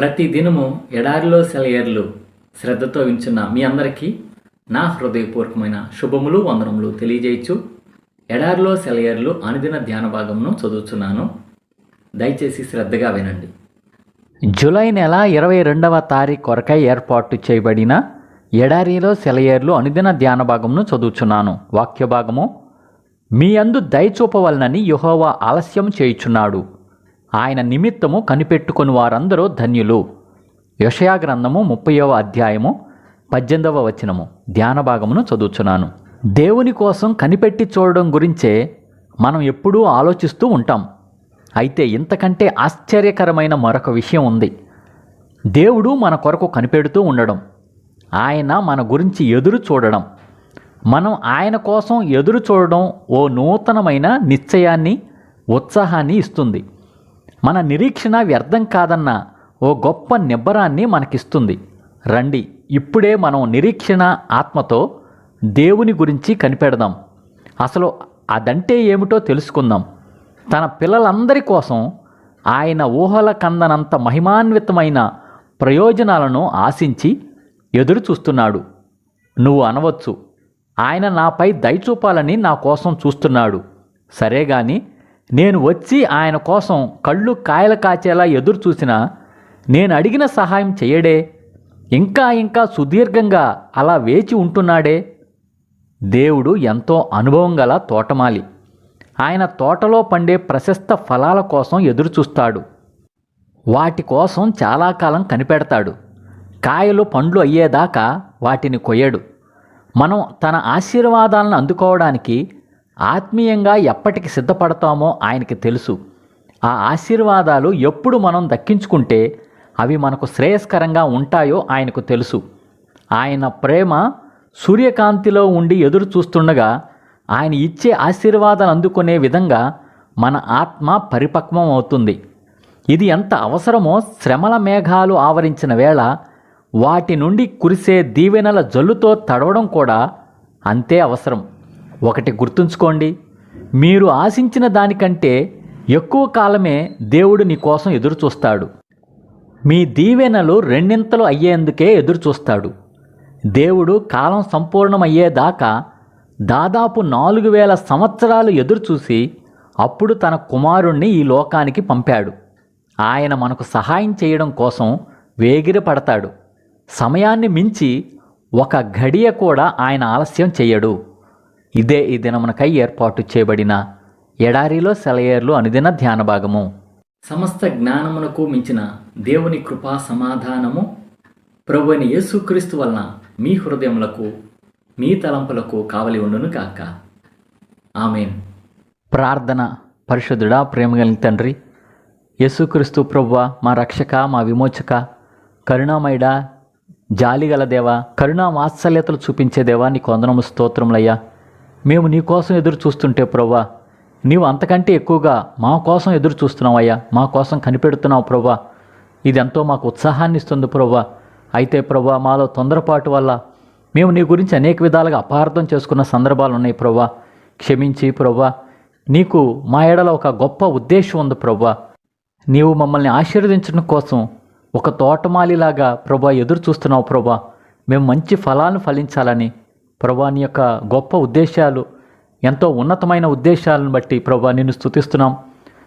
ప్రతి దినము ఎడారిలో సెలయర్లు శ్రద్ధతో వించున్న మీ అందరికీ నా హృదయపూర్వకమైన శుభములు వందనములు తెలియజేయచ్చు. ఎడారిలో సెలయర్లు అనుదిన ధ్యాన భాగమును చదువుతున్నాను దయచేసి శ్రద్ధగా వినండి. జూలై నెల ఇరవై రెండవ తారీఖు కొరకై ఏర్పాటు చేయబడిన ఎడారిలో సెలయేర్లు అనుదిన ధ్యాన భాగమును చదువుచున్నాను. వాక్య భాగము మీ అందు దయచూపవలనని యుహోవా ఆలస్యం చేయుచున్నాడు. ఆయన నిమిత్తము కనిపెట్టుకుని వారందరూ ధన్యులు. యషయా గ్రంథము ముప్పైవ అధ్యాయము పద్దెనిమిదవ వచనము. ధ్యాన భాగమును చదువుచున్నాను. దేవుని కోసం కనిపెట్టి చూడడం గురించే మనం ఎప్పుడూ ఆలోచిస్తూ ఉంటాం. అయితే ఇంతకంటే ఆశ్చర్యకరమైన మరొక విషయం ఉంది. దేవుడు మన కొరకు కనిపెడుతూ ఉండడం. ఆయన మన గురించి ఎదురు చూడడం. మనం ఆయన కోసం ఎదురు చూడడం ఓ నూతనమైన నిశ్చయాన్ని ఉత్సాహాన్ని ఇస్తుంది. మన నిరీక్షణ వ్యర్థం కాదన్న ఓ గొప్ప నిబ్బరాన్ని మనకిస్తుంది. రండి ఇప్పుడే మనం నిరీక్షణ ఆత్మతో దేవుని గురించి కనిపెడదాం. అసలు అదంటే ఏమిటో తెలుసుకుందాం. తన పిల్లలందరి కోసం ఆయన ఊహల కందనంత మహిమాన్వితమైన ప్రయోజనాలను ఆశించి ఎదురు చూస్తున్నాడు. నువ్వు అనవచ్చు ఆయన నాపై దయచూపాలని నా కోసం చూస్తున్నాడు. సరే గాని నేను వచ్చి ఆయన కోసం కళ్ళు కాయలు కాచేలా ఎదురు చూసినా నేను అడిగిన సహాయం చేయడే ఇంకా ఇంకా సుదీర్ఘంగా అలా వేచి ఉంటున్నాడే. దేవుడు ఎంతో అనుభవం గల తోటమాలి. ఆయన తోటలో పండే ప్రశస్త ఫలాల కోసం ఎదురుచూస్తాడు వాటి కోసం చాలా కాలం కనిపెడతాడు. కాయలు పండ్లు అయ్యేదాకా వాటిని కొయ్యడు. మనం తన ఆశీర్వాదాలను అందుకోవడానికి ఆత్మీయంగా ఎప్పటికి సిద్ధపడతామో ఆయనకి తెలుసు. ఆ ఆశీర్వాదాలు ఎప్పుడు మనం దక్కించుకుంటే అవి మనకు శ్రేయస్కరంగా ఉంటాయో ఆయనకు తెలుసు. ఆయన ప్రేమ సూర్యకాంతిలో ఉండి ఎదురు చూస్తుండగా ఆయన ఇచ్చే ఆశీర్వాదాలు అందుకునే విధంగా మన ఆత్మ పరిపక్వం అవుతుంది. ఇది ఎంత అవసరమో శ్రమల మేఘాలు ఆవరించిన వేళ వాటి నుండి కురిసే దీవెనల జల్లుతో తడవడం కూడా అంతే అవసరం. ఒకటి గుర్తుంచుకోండి. మీరు ఆశించిన దానికంటే ఎక్కువ కాలమే దేవుడు నీ కోసం ఎదురు చూస్తాడు మీ దీవెనలు రెండింతలు అయ్యేందుకే ఎదురు చూస్తాడు దేవుడు కాలం సంపూర్ణమయ్యేదాకా దాదాపు నాలుగు వేల సంవత్సరాలు ఎదురుచూసి అప్పుడు తన కుమారుణ్ణి ఈ లోకానికి పంపాడు. ఆయన మనకు సహాయం చేయడం కోసం వేగిరి పడతాడు సమయాన్ని మించి ఒక ఘడియ కూడా ఆయన ఆలస్యం చేయడు. ఇదే ఈ దినమునకై ఏర్పాటు చేయబడిన ఎడారిలో సెలయేర్లు అనుదిన ధ్యాన భాగము. సమస్త జ్ఞానమునకు మించిన దేవుని కృపా సమాధానము ప్రభు అయిన యేసుక్రీస్తు వలన మీ హృదయములకు మీ తలంపులకు కావలి ఉండును కాక ఆమెన్. ప్రార్థన పరిశుద్ధుడా ప్రేమ కలిగిన తండ్రి యేసుక్రీస్తు ప్రభువ మా రక్షక మా విమోచక కరుణామయుడా జాలిగల దేవా కరుణా వాత్సల్యతలు చూపించే దేవా నీకు వందనము స్తోత్రములయ్యా. మేము నీ కోసం ఎదురు చూస్తుంటే ప్రవ్వా నీవు అంతకంటే ఎక్కువగా మా కోసం ఎదురు చూస్తున్నావయ్యా మా కోసం కనిపెడుతున్నావు ప్రవ్వా. ఇది ఎంతో మాకు ఉత్సాహాన్ని ఇస్తుంది ప్రవ్వా. అయితే ప్రవ్వా మాలో తొందరపాటు వల్ల మేము నీ గురించి అనేక విధాలుగా అపార్థం చేసుకున్న సందర్భాలు ఉన్నాయి ప్రవ్వా. క్షమించి ప్రవ్వా నీకు మా ఏడలో ఒక గొప్ప ఉద్దేశం ఉంది ప్రవ్వా. నీవు మమ్మల్ని ఆశీర్వదించడం కోసం ఒక తోటమాలిలాగా ప్రభా ఎదురు చూస్తున్నావు ప్రభా మేము మంచి ఫలాలను ఫలించాలని ప్రభా నీ యొక్క గొప్ప ఉద్దేశాలు ఎంతో ఉన్నతమైన ఉద్దేశాలను బట్టి ప్రభా నిన్ను స్తుతిస్తున్నాం.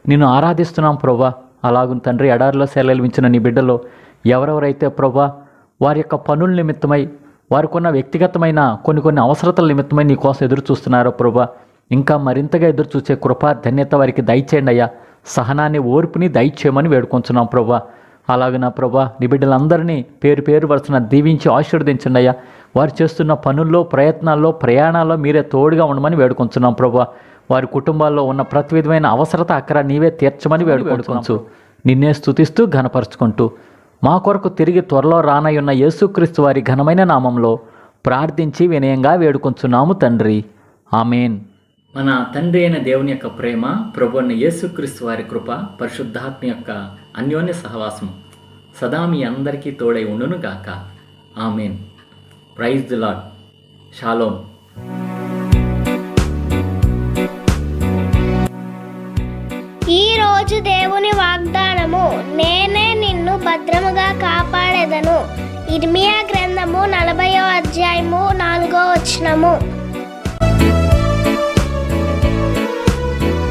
నిన్ను ఆరాధిస్తున్నాం ప్రభా. అలాగున తండ్రి ఎడారిలో సెలవించిన నీ బిడ్డలో ఎవరెవరైతే ప్రభా వారి యొక్క పనుల నిమిత్తమై వారికి ఉన్న వ్యక్తిగతమైన కొన్ని కొన్ని అవసరతల నిమిత్తమై నీ కోసం ఎదురు చూస్తున్నారో ప్రభా ఇంకా మరింతగా ఎదురు చూసే కృప ధన్యత వారికి దయచేయండి అయ్యా. సహనాన్ని ఓర్పుని దయచేయమని వేడుకొంచున్నాం ప్రభా. అలాగే నా ప్రభా నీ బిడ్డలందరినీ పేరు పేరు వరుసన దీవించి ఆశీర్వదించండి అయ్యా వారు చేస్తున్న పనుల్లో ప్రయత్నాల్లో ప్రయాణాల్లో మీరే తోడుగా ఉండమని వేడుకొంచున్నాం ప్రభా. వారి కుటుంబాల్లో ఉన్న ప్రతి విధమైన అవసరత అక్కడ నీవే తీర్చమని వేడుకొంచు. నిన్నే స్తుతిస్తూ ఘనపరుచుకుంటూ మా కొరకు తిరిగి త్వరలో రానయ్యున్న యేసుక్రీస్తు వారి ఘనమైన నామంలో ప్రార్థించి వినయంగా వేడుకొంచున్నాము తండ్రి. ఆమెన్. మన తండ్రి అయిన దేవుని యొక్క ప్రేమ ప్రభు అయిన యేసుక్రీస్తు వారి కృప పరిశుద్ధాత్మ యొక్క అన్యోన్య సహవాసం సదా మీ అందరికీ తోడై ఉండును గాక. ఆమెన్. ప్రైజ్ ది లాడ్ షాలోమ్ ఈ రోజు దేవుని వాగ్దానము నేనే నిన్ను నిన్ను భద్రముగా కాపాడెదను. ఇర్మియా గ్రంథము నలభయో అధ్యాయము నాలుగో వచనము.